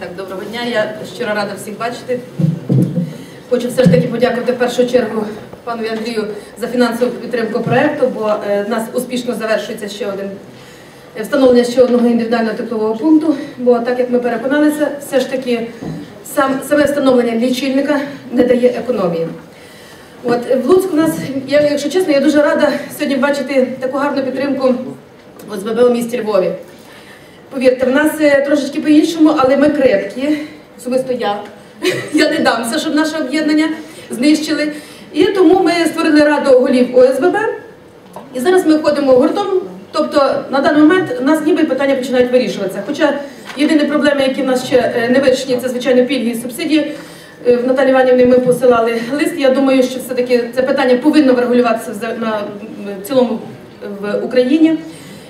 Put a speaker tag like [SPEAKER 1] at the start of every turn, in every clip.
[SPEAKER 1] Так, доброго дня. Я щиро рада всіх бачити. Хочу все ж таки подякувати в першу чергу пану Андрію за фінансову підтримку проекту, бо е, в нас успішно завершується ще один е, встановлення ще одного індивідуального теплового пункту. Бо так як ми переконалися, все ж таки сам саме встановлення лічильника не дає економії. От в Луцьку у нас, якщо чесно, я дуже рада сьогодні бачити таку гарну підтримку ОСББ у місті Львові. Повірте, в нас е, трошечки по-іншому, але ми крепкі. Особисто я. Я не дамся, щоб наше об'єднання знищили. І тому ми створили раду голів ОСББ. І зараз ми ходимо гуртом. Тобто на даний момент у нас ніби питання починають вирішуватися. Хоча єдині проблеми, які в нас ще е, не вирішені, це звичайно пільги і субсидії. Е, В Наталі Іванівні ми посилали лист. Я думаю, що все-таки це питання повинно врегулюватися в цілому в Україні.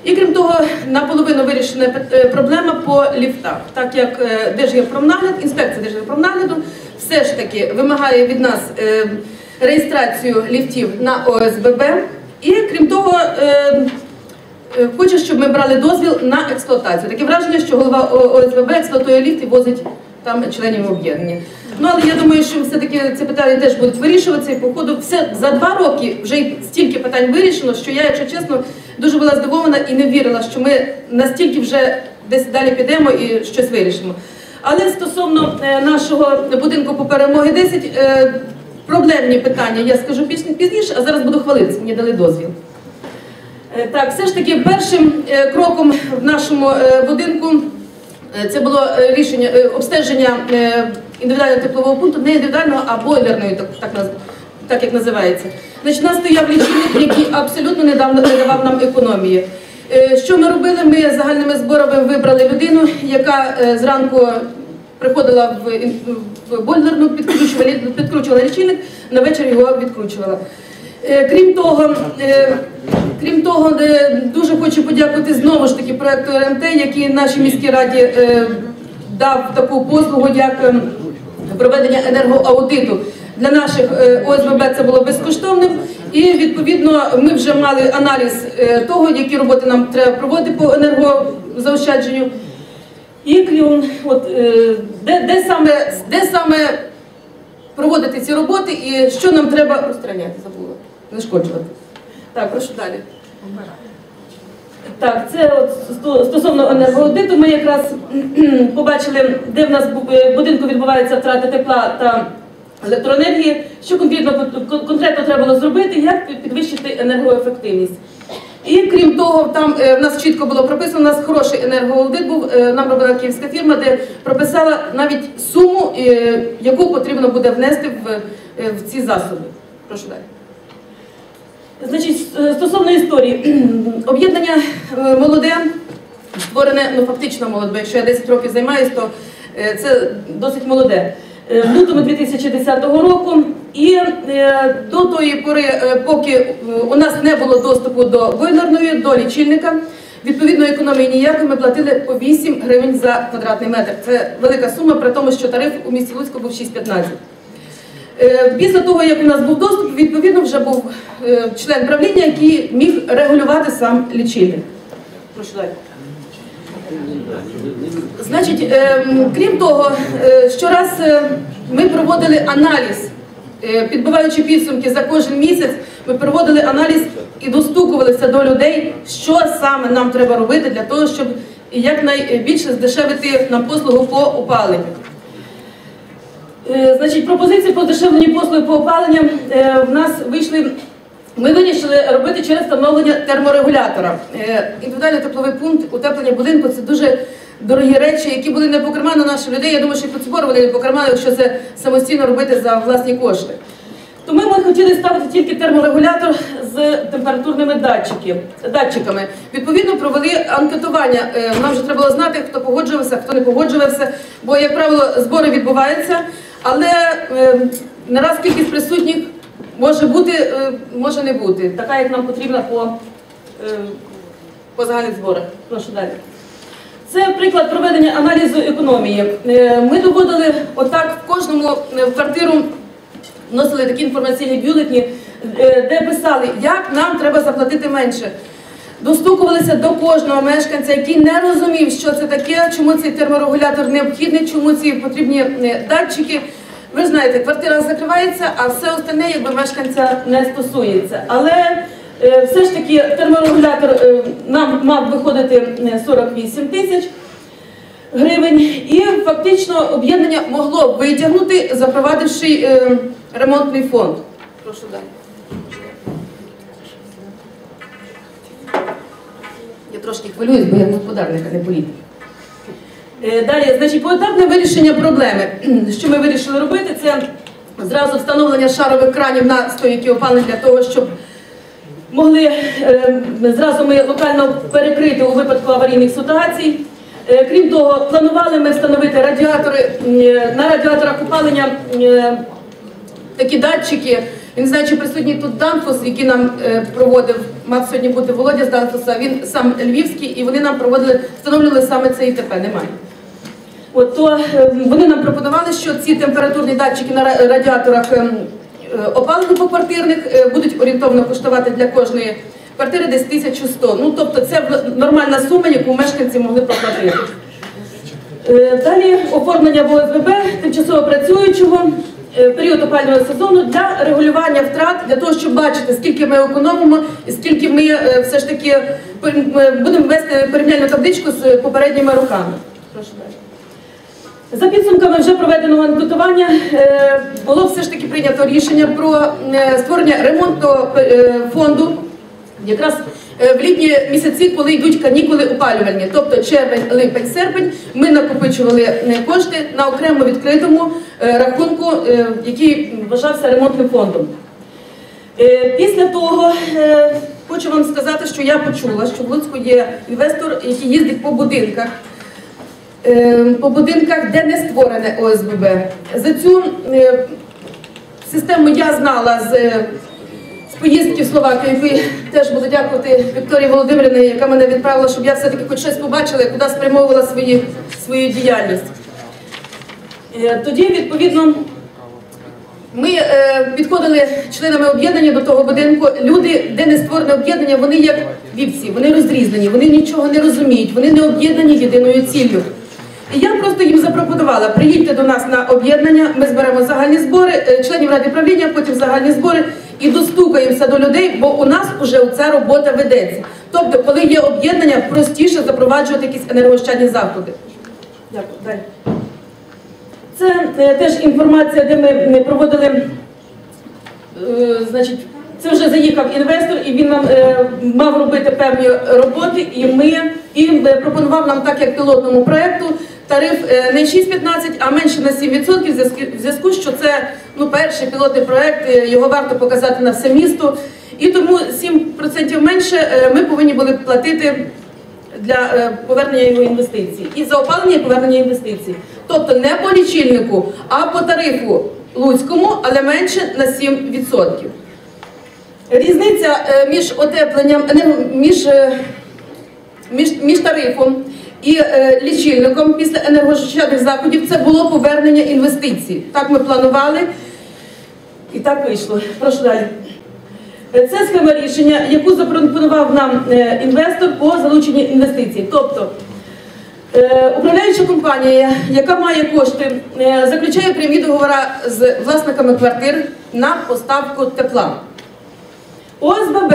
[SPEAKER 1] І крім того, наполовину вирішена е, проблема по ліфтах, так як е, Держгеопромнагляд, інспекція Держгеопромнагляду все ж таки вимагає від нас е, реєстрацію ліфтів на ОСББ. І крім того, хоче, щоб ми брали дозвіл на експлуатацію. Таке враження, що голова ОСББ експлуатує ліфт і возить там членів об'єднання. Ну але я думаю, що все-таки ці питання теж будуть вирішуватися. І походу все за два роки вже стільки питань вирішено, що я, якщо чесно, дуже була здивована і не вірила, що ми настільки вже десь далі підемо і щось вирішимо. Але стосовно е, нашого будинку по перемоги 10, е, проблемні питання я скажу пізні- пізніше, а зараз буду хвалитися, мені дали дозвіл. Е, Так, все ж таки першим кроком в нашому будинку це було е, рішення е, обстеження е, індивідуального теплового пункту, не індивідуального, а бойлерної, так, так, так як називається. Значить, у нас стояв лічильник, який абсолютно не не давав нам економії. Е, Що ми робили? Ми загальними зборами вибрали людину, яка е, зранку приходила в, в бойлерну, підкручувала, підкручувала лічильник, на вечір його відкручувала. Е, Крім того, е, крім того, дуже хочу подякувати знову ж таки проекту РМТ, який нашій міській раді е, дав таку послугу, як проведення енергоаудиту. Для наших ОСББ це було безкоштовним, і відповідно ми вже мали аналіз того, які роботи нам треба проводити по енергозаощадженню. І крім, от, де, де, саме, де саме проводити ці роботи і що нам треба розстріляти, забула, знешкоджувати. Так, прошу далі. Так, це от стосовно енергоаудиту. Ми якраз побачили, де в нас е, в будинку відбувається втрата тепла та електроенергії, що конкретно конкретно треба було зробити, як підвищити енергоефективність. І крім того, там е, в нас чітко було прописано, у нас хороший енергоаудит був, е, нам робила київська фірма, де прописала навіть суму, яку потрібно буде внести в, в ці засоби. Прошу далі. Значить, стосовно історії, об'єднання е, молоде, створене, ну фактично молоде, якщо я 10 років займаюся, то е, це досить молоде. Е, В лютому 2010 року, і е, до тої пори, е, поки е, у нас не було доступу до бойлерної, до лічильника, відповідно економії ніякої, ми платили по 8 гривень за квадратний метр. Це велика сума, при тому, що тариф у місті Луцьку був 6,15. Е, Після того, як у нас був доступ, відповідно вже був е, член правління, який міг регулювати сам лічильник. Прошу далі. Значить, е, крім того, щораз ми проводили аналіз, підбиваючи підсумки за кожен місяць, ми проводили аналіз і достукувалися до людей, що саме нам треба робити для того, щоб якнайбільше здешевити нам послугу по опаленню. Е, Значить, пропозиції по здешевленню послуги по опаленню е, в нас вийшли. Ми вирішили робити через встановлення терморегулятора. Е, Індивідуальний тепловий пункт утеплення будинку це дуже дорогі речі, які були не по карману наших людей. Я думаю, що і Коцюбор вони не по карману, якщо це самостійно робити за власні кошти. Тому ми хотіли ставити тільки терморегулятор з температурними датчики, датчиками. Відповідно, провели анкетування. Нам вже треба було знати, хто погоджувався, хто не погоджувався. Бо, як правило, збори відбуваються, але е, не кількість присутніх може бути, е, може не бути, така, як нам потрібна по, е, по загальних зборах. Прошу далі. Це приклад проведення аналізу економії. Е, Ми доводили отак в кожному е, в квартиру вносили такі інформаційні бюлетні, е, де писали, як нам треба заплатити менше. Достукувалися до кожного мешканця, який не розумів, що це таке, чому цей терморегулятор необхідний, чому ці потрібні е, датчики. Ви знаєте, квартира закривається, а все остальне якби мешканця не стосується. Але е, все ж таки терморегулятор е, нам мав виходити е, 48 тисяч гривень, і фактично об'єднання могло витягнути, запровадивши ремонтний фонд. Прошу далі. Я трошки хвилююсь, бо я господарник, а не політик. Е, Далі, значить, поетапне вирішення проблеми. Що ми вирішили робити, це зразу встановлення шарових кранів на стояки опалення для того, щоб могли е, зразу ми локально перекрити у випадку аварійних ситуацій. Е, Крім того, планували ми встановити радіатори на радіаторах опалення такі датчики. Я не знаю, чи присутній тут Данфус, який нам е, проводив, мав сьогодні бути Володя з Данфуса, він сам львівський, і вони нам проводили, встановлювали саме це ІТП, немає. От, то е, вони нам пропонували, що ці температурні датчики на радіаторах ем, е, опалення поквартирних будуть орієнтовно коштувати для кожної квартири десь 1100. Ну, тобто це нормальна сума, яку мешканці могли проплатити. Далі оформлення в ОСББ тимчасово працюючого період опалювального сезону для регулювання втрат, для того, щоб бачити, скільки ми економимо і скільки ми е, все ж таки е, будемо вести порівняльну табличку з попередніми роками. За підсумками вже проведеного анкетування е, було все ж таки прийнято рішення про е, створення ремонтного е, фонду якраз е, в літні місяці, коли йдуть канікули опалювальні, тобто червень, липень, серпень, ми накопичували е, кошти на окремо відкритому е, рахунку, е, який вважався ремонтним фондом. Е, Після того е, хочу вам сказати, що я почула, що в Луцьку є інвестор, який їздить по будинках. Е, По будинках, де не створене ОСББ. За цю е, систему я знала е, з поїздки в Словакію, яку теж буду дякувати Вікторії Володимирівні, яка мене відправила, щоб я все-таки хоч щось побачила, куди спрямовувала свої, свою діяльність. Е, Тоді, відповідно, ми е, підходили членами об'єднання до того будинку. Люди, де не створене об'єднання, вони як вівці, вони розрізнені, вони нічого не розуміють, вони не об'єднані єдиною ціллю. І я просто їм запропонувала: приїдьте до нас на об'єднання, ми зберемо загальні збори, е, членів ради правління, потім загальні збори і достукаємося до людей, бо у нас вже ця робота ведеться. Тобто, коли є об'єднання, простіше запроваджувати якісь енергоощадні заходи. Дякую. Далі. Це е, теж інформація, де ми проводили, е, значить, це вже заїхав інвестор, і він нам е, мав робити певні роботи, і ми і е, пропонував нам, так як пілотному проєкту, тариф е, не 6,15, а менше на 7% в зв'язку- що це ну, перший пілотний проєкт, е, його варто показати на все місто. І тому 7% менше е, ми повинні були платити для повернення його інвестицій. І за опалення і повернення інвестицій. Тобто не по лічильнику, а по тарифу Луцькому, але менше на 7%. Різниця між отепленням, між, е, між, між тарифом і е, лічильником після енергощадних заходів це було повернення інвестицій. Так ми планували і так вийшло. Прошу далі. Е, Це схема рішення, яку запропонував нам е, інвестор по залученню інвестицій. Тобто е, управляюча компанія, яка має кошти, е, заключає прямі договори з власниками квартир на поставку тепла. ОСББ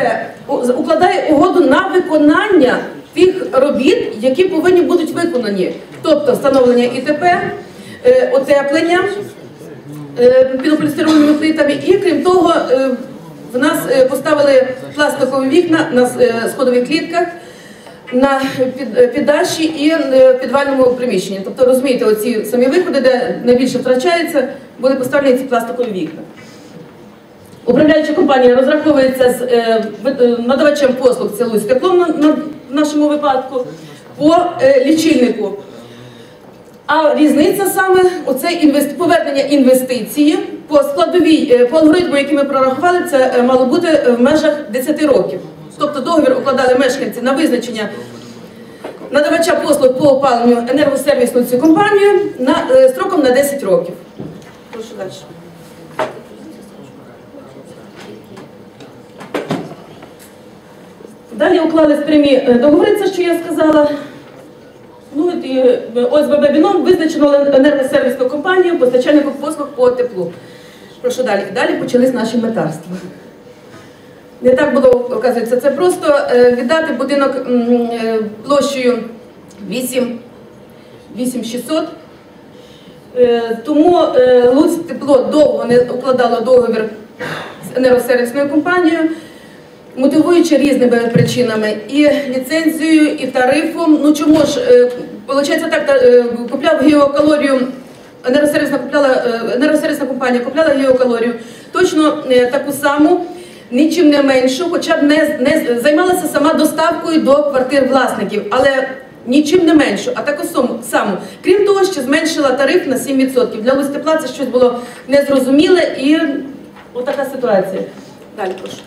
[SPEAKER 1] укладає угоду на виконання тих робіт, які повинні будуть виконані, тобто встановлення ІТП, е, отеплення е, пінополістированими плитами, і крім того, е, в нас поставили пластикові вікна на сходових клітках. На піддачі і е, підвальному приміщенні. Тобто, розумієте, оці самі виходи, де найбільше втрачається, були поставлені ці пластикові вікна. Управляюча компанія розраховується з е, е, надавачем послуг це Луцьк тепло на, нашому випадку по е, лічильнику. А різниця саме оце інвест... повернення інвестиції по складовій, по алгоритму, який ми прорахували, це мало бути в межах 10 років. Тобто договір укладали мешканці на визначення надавача послуг по опаленню енергосервісну цю компанію на строком на 10 років. Прошу далі. Далі уклали прямі е, договори, це що я сказала. Ну і е, ОСББ Біном визначено енергосервісну компанію постачальником послуг по теплу. Прошу далі. Далі почались наші метарства. Не так було, оказується, це просто е, віддати будинок площею 8600. Е, Тому Луцьк тепло довго не укладало договір з енергосервісною компанією, мотивуючи різними причинами і ліцензією, і тарифом. Ну чому ж, е, виходить так, та, е, купляв геокалорію, енергосервісна купляла е, енергосервісна компанія купляла геокалорію, точно е, таку саму. Нічим не меншу, хоча б не, не займалася сама доставкою до квартир власників, але нічим не меншу, а таку саму. Крім того, що зменшила тариф на 7%. Для Листепла це щось було незрозуміле і отака ситуація. Далі прошу.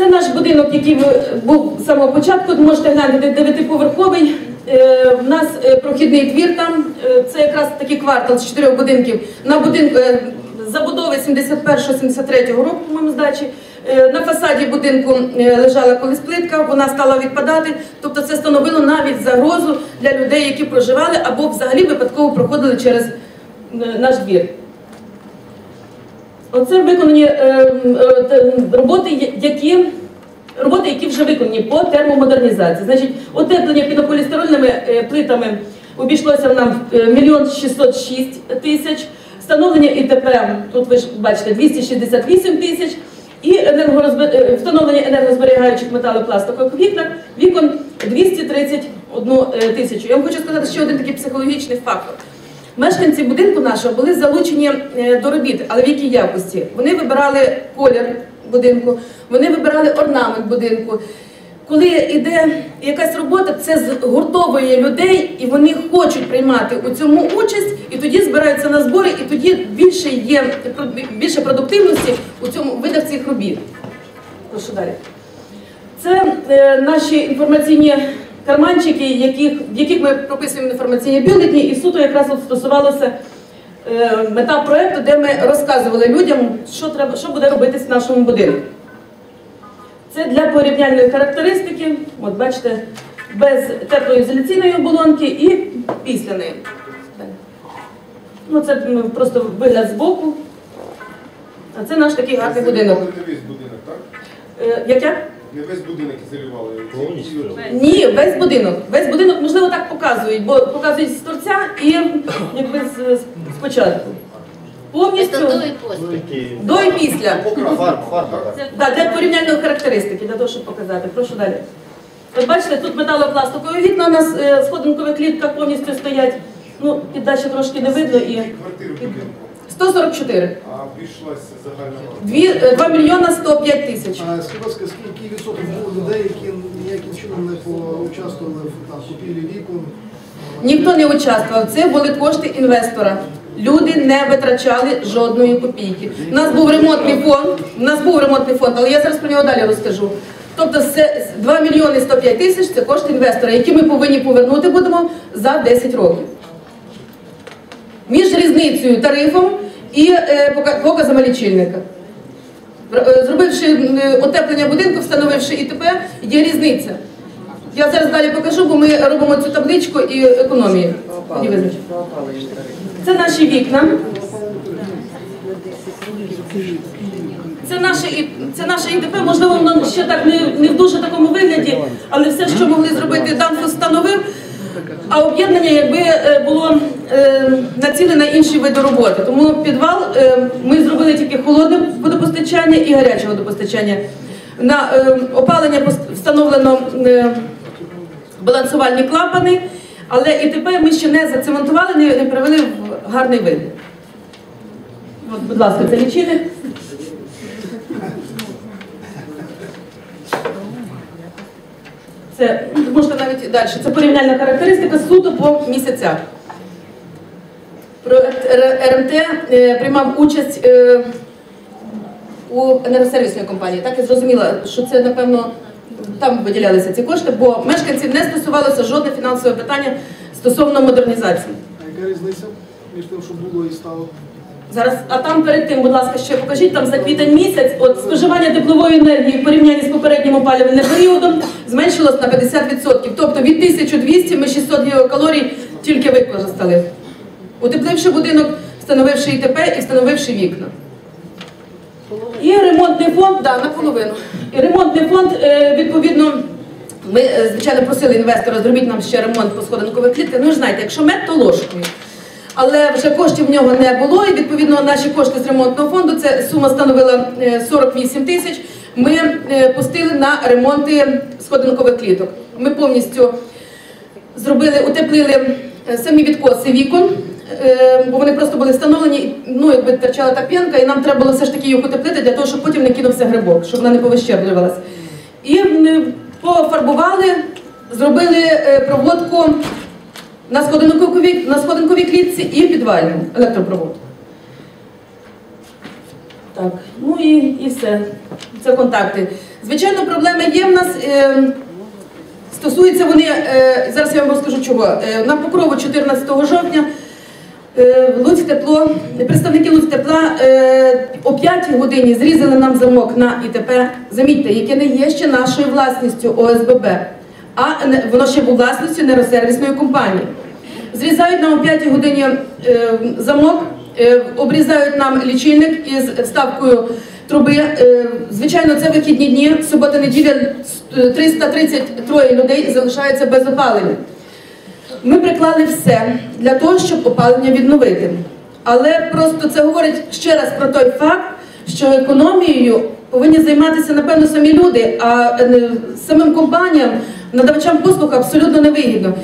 [SPEAKER 1] Це наш будинок, який був з самого початку. Можете глянути дев'ятиповерховий. Е, В нас е, прохідний двір там. Е, Це якраз такий квартал з чотирьох будинків. На будинку е, забудови 71-73 року, по-моєму, здачі. Е, На фасаді будинку е, лежала колись вона стала відпадати. Тобто це становило навіть загрозу для людей, які проживали або взагалі випадково проходили через е, наш двір. Оце виконані е, е, роботи, які роботи, які вже виконані по термомодернізації. Значить, утеплення пінополістирольними е, плитами обійшлося нам в мільйон 606 тисяч. Встановлення ІТП, тут ви ж бачите, 268 тисяч. І енергорозбе- е, встановлення енергозберігаючих металопластикових вікон, вікон 231 е, тисячу. Я вам хочу сказати ще один такий психологічний фактор. Мешканці будинку нашого були залучені е, до робіт, але в якій якості? Вони вибирали колір будинку, вони вибирали орнамент будинку. Коли йде якась робота, це згуртовує людей, і вони хочуть приймати у цьому участь, і тоді збираються на збори, і тоді більше є більше продуктивності у цьому видах цих робіт. Прошу далі. Це е, наші інформаційні карманчики, яких, в яких ми прописуємо інформаційні бюлетні, і суто якраз от стосувалося е, мета проєкту, де ми розказували людям, що треба, що буде робитись в нашому будинку. Це для порівняльної характеристики, от бачите, без теплоізоляційної оболонки і після неї. Ну, це просто вигляд збоку. А це наш такий гарний будинок.
[SPEAKER 2] Весь будинок, так?
[SPEAKER 1] Е, Як як?
[SPEAKER 2] Не весь будинок ізолювали.
[SPEAKER 3] Повністю.
[SPEAKER 1] Ні, весь будинок. Весь будинок, можливо, так показують, бо показують з торця і якби з- з- спочатку. Повністю
[SPEAKER 4] Це до і після.
[SPEAKER 3] Такі
[SPEAKER 1] до і після.
[SPEAKER 3] фарб, фарба.
[SPEAKER 1] Да, для порівняльної характеристики, для того, щоб показати. Прошу далі. От бачите, тут металопластикові вікна у нас е, сходинкових клітках повністю стоять. Ну, піддача трошки не видно і
[SPEAKER 2] Квартири будинку.
[SPEAKER 1] 144.
[SPEAKER 2] А обійшлася загальна
[SPEAKER 1] Дві, е, 2 мільйона 105 тисяч.
[SPEAKER 5] А скажіть, будь ласка, скільки відсотків було людей, які ніяким чином не поучаствували в там, купівлі вікон?
[SPEAKER 1] Ніхто не участвував. Це були кошти інвестора. Люди не витрачали жодної копійки. У нас був ремонтний фонд. У нас був ремонтний фонд, але я зараз про нього далі розкажу. Тобто це 2 мільйони 105 тисяч це кошти інвестора, які ми повинні повернути будемо за 10 років. Між різницею тарифом і е, пока- показами лічильника. Е, Зробивши е, утеплення будинку, встановивши ІТП, є різниця. Я зараз далі покажу, бо ми робимо цю табличку і економії. Це наші вікна. Це наше це наше ІТП, можливо, воно ще так не, не в дуже такому вигляді, але все, що могли зробити, Данфо встановив. А об'єднання якби е, було е, націлене на інші види роботи. Тому підвал е, ми зробили тільки холодне водопостачання і гаряче водопостачання. На опалення встановлено балансувальні клапани, але і тепер ми ще не зацементували, не, привели в гарний вид. От, будь ласка, це лічильник. Це можете навіть далі. Це порівняльна характеристика суто по місяцях. РМТ е, приймав участь е, у енергосервісній компанії. Так і зрозуміла, що це, напевно, там виділялися ці кошти, бо мешканців не стосувалося жодне фінансове питання стосовно модернізації.
[SPEAKER 5] А яка різниця між тим, що було і стало?
[SPEAKER 1] Зараз, а там перед тим, будь ласка, ще покажіть там за квітень місяць, от споживання теплової енергії в порівнянні з попереднім опалювальним періодом зменшилось на 50%. Тобто від 1200 ми 600 гігакалорій тільки використали. Утепливши будинок, встановивши ІТП і встановивши вікна. І ремонтний фонд, да, наполовину. І ремонтний фонд, е, відповідно, ми, е, звичайно, просили інвестора, зробіть нам ще ремонт по сходинкових клітках. Ну ж знаєте, якщо мед, то ложкою. Але вже коштів в нього не було, і відповідно наші кошти з ремонтного фонду, це сума становила е, 48 тисяч. Ми е, пустили на ремонти сходинкових кліток. Ми повністю зробили, утеплили е, самі відкоси вікон, е, бо вони просто були встановлені, ну якби торчала та п'янка, і нам треба було все ж таки їх утеплити для того, щоб потім не кинувся грибок, щоб вона не повищерблювалась. І пофарбували, зробили е, проводку на сходинковій, на сходинковій клітці і підвальну електропровод. Так, ну і, і все. Це контакти. Звичайно, проблеми є в нас. Е, Стосуються вони, е, зараз я вам розкажу чого. Е, на покрову 14 жовтня е, Луцьк тепло, представники Луцьк тепла е, о 5 годині зрізали нам замок на ІТП, замітьте, яке не є ще нашою власністю ОСББ, а не- воно ще був власністю нейросервісної компанії. Зрізають нам о 5 годині е, замок, е, обрізають нам лічильник із вставкою труби. Е, звичайно, це вихідні дні, субота, неділя, е, 333 людей залишаються без опалення. Ми приклали все для того, щоб опалення відновити. Але просто це говорить ще раз про той факт, що економією повинні займатися, напевно, самі люди, а самим компаніям, надавачам послуг абсолютно невигідно.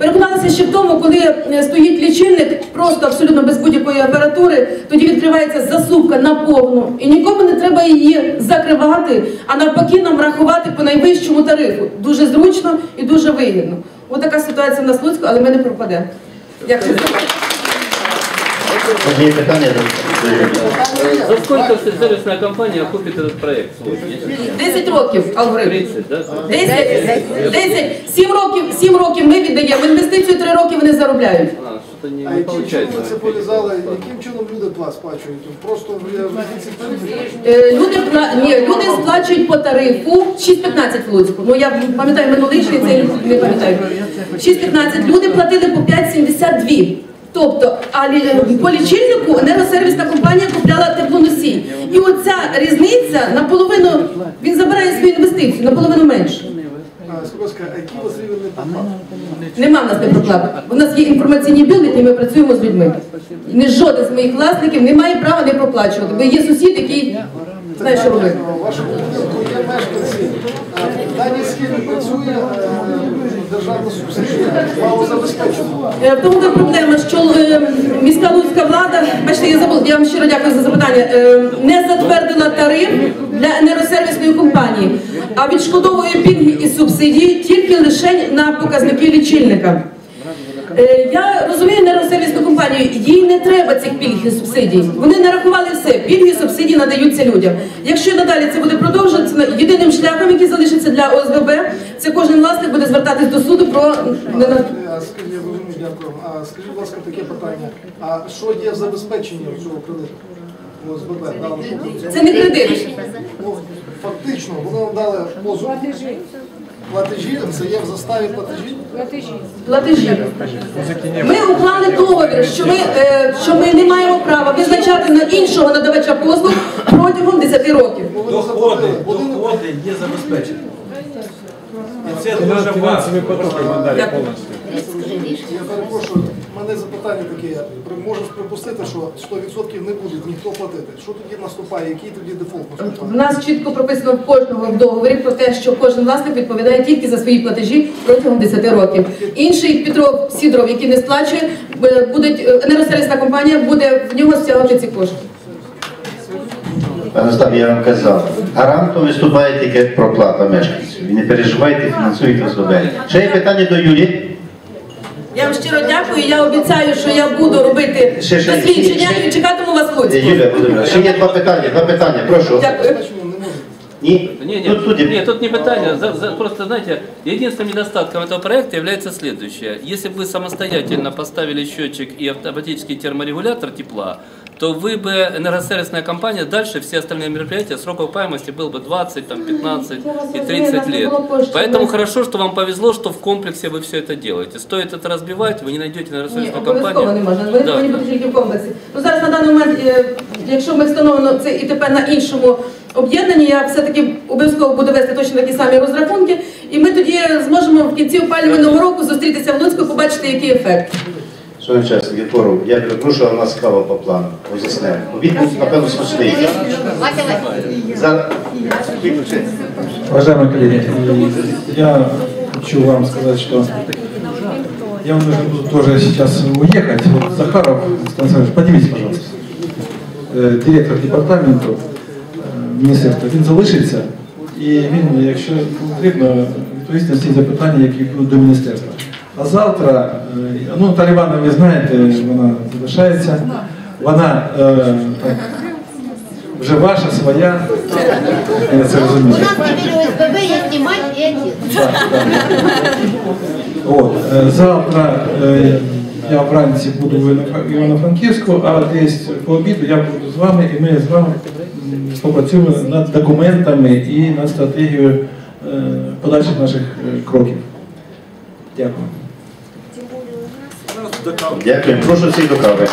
[SPEAKER 1] Переконалася ще в тому, коли е, стоїть лічильник, просто абсолютно без будь-якої апаратури, тоді відкривається засувка на повну, і нікому не треба її закривати, а навпаки нам рахувати по найвищому тарифу. Дуже зручно і дуже вигідно. Ось така ситуація в нас Луцьку, але ми не пропадемо. Дякую.
[SPEAKER 3] Є питання?
[SPEAKER 4] За сколько сервисная компания купит этот проект свой?
[SPEAKER 1] 10 років алгоритм.
[SPEAKER 4] 30, да?
[SPEAKER 1] 10, 10, 7 років, 7 років ми віддаємо. Інвестицію 3 роки вони заробляють.
[SPEAKER 4] А, что-то не,
[SPEAKER 5] А
[SPEAKER 4] не
[SPEAKER 5] яким чином
[SPEAKER 4] получается.
[SPEAKER 5] це пов'язали? Яким чином люди плат сплачують? Просто в ці тарифи?
[SPEAKER 1] Е, Люди пла- ні, люди сплачують по тарифу 6,15 в Луцьку. Ну я пам'ятаю минулий рік, це не пам'ятаю. 6,15. Люди платили по 5,72. Тобто, а по лічильнику енергосервісна компанія купляла теплоносій. І оця різниця наполовину він забирає свою інвестицію, наполовину менше. Нема в нас непроплати. У нас є інформаційні бюлетні, ми працюємо з людьми. Не жоден з моїх власників не має права не проплачувати, бо є сусід, який знає, що робити.
[SPEAKER 5] Вашому будинку є мешканці. В даній працює е, державна.
[SPEAKER 1] Е, тому та проблема, що міська луцька влада, бачите, я забула, я вам щиро дякую за запитання, е, не затвердила тариф для енергосервісної компанії, а відшкодовує пільги і субсидії тільки лише на показники лічильника. Е, Я розумію енергосервісну компанію, їй не треба цих пільг і субсидій. Вони нарахували все. Пільги і субсидії надаються людям. Якщо надалі це буде продовжуватися, єдиним шляхом, який залишиться для ОСББ, це кожен власник буде звертатись до суду про
[SPEAKER 5] я розумію, дякую. А скажіть, будь ласка, таке питання. А що є в забезпеченні цього кредиту? ОСББ
[SPEAKER 1] це не кредит.
[SPEAKER 5] Ну, фактично, вони нам дали позов. Платежі, це є в заставі платежі.
[SPEAKER 1] Платежі. Ми уклали договір, що ми, е, що ми не маємо права визначати на іншого надавача послуг протягом 10 років.
[SPEAKER 6] Доходи, доходи є забезпечені. І це дуже важливо.
[SPEAKER 5] Я перепрошую, мене запитання таке. При- Можеш припустити, що 100% не буде ніхто платити. Що тоді наступає? Який тоді дефолт наступає?
[SPEAKER 1] нас чітко прописано в кожного в договорі про те, що кожен власник відповідає тільки за свої платежі протягом 10 років. Інший Петров Сідоров, який не сплачує, е, будуть е, енергосервісна компанія буде в нього стягувати ці кошти.
[SPEAKER 3] Пане Остап, я вам казав, гарантом виступає тільки проплата мешканців. І не переживайте, фінансуйте ОСББ. Ще є питання до Юлії?
[SPEAKER 1] Я вам щиро дякую. Я обіцяю, що я буду робити
[SPEAKER 3] Ще, ще,
[SPEAKER 1] дослідження
[SPEAKER 3] ще.
[SPEAKER 1] і чекатиму вас в
[SPEAKER 3] Е,
[SPEAKER 1] Луцьку.
[SPEAKER 3] Юлія Володимирівна, ще є два питання, два питання, прошу.
[SPEAKER 1] Дякую.
[SPEAKER 5] Чому не можуть?
[SPEAKER 3] Ні?
[SPEAKER 4] Не, не,
[SPEAKER 3] Тут, тут є-
[SPEAKER 4] нет, тут не питание. За- за- просто, знаете, единственным недостатком этого проекта является следующее. Если бы вы самостоятельно поставили счетчик и автоматический терморегулятор тепла, то вы бы, энергосервисная компания, дальше все остальные мероприятия, срок окупаемости был бы 20, там, 15 и 30 лет. Поэтому хорошо, что вам повезло, что в комплексе вы все это делаете. Стоит это разбивать, вы не найдете
[SPEAKER 1] Ні,
[SPEAKER 4] энергосервисную
[SPEAKER 1] обов'язково не
[SPEAKER 4] компанию.
[SPEAKER 1] можна. Вони
[SPEAKER 4] Да.
[SPEAKER 1] повинні бути тільки в комплексі. Ну зараз на даний момент, е, якщо ми встановимо це і тепер на іншому об'єднанні, я все-таки обов'язково буду вести точно такі самі розрахунки, і ми тоді зможемо в кінці опалювального року зустрітися в Луцьку, побачити, який ефект.
[SPEAKER 3] Шановні учасники форуму, я перепрошую, а у нас кава по плану. Роз'яснемо. Відповідь, напевно, смачний. Зараз виключити.
[SPEAKER 7] Уважаемые коллеги, я хочу вам сказать, что я вам нужно буду тоже сейчас уехать. Вот Захаров, Станислав Ильич, поднимитесь, пожалуйста. Э, Директор департаменту э, міністерства, він залишиться, і він, якщо потрібно, відповісти на всі запитання, які будуть до міністерства. А завтра, е, ну, Наталя Івановна, ви знаєте, вона залишається, вона е, так, вже ваша, своя, я це розумію.
[SPEAKER 8] У нас теперь ОСББ есть и мать, и отец.
[SPEAKER 7] Так, так. От, е, завтра е, я вранці буду в Івано- Івано-Франківську, а десь по обіду я буду з вами, і ми з вами попрацюємо над документами і над стратегією е, подальших наших е, кроків. Дякую.
[SPEAKER 3] do kawy. Dziękuję, proszę sobie do kawy.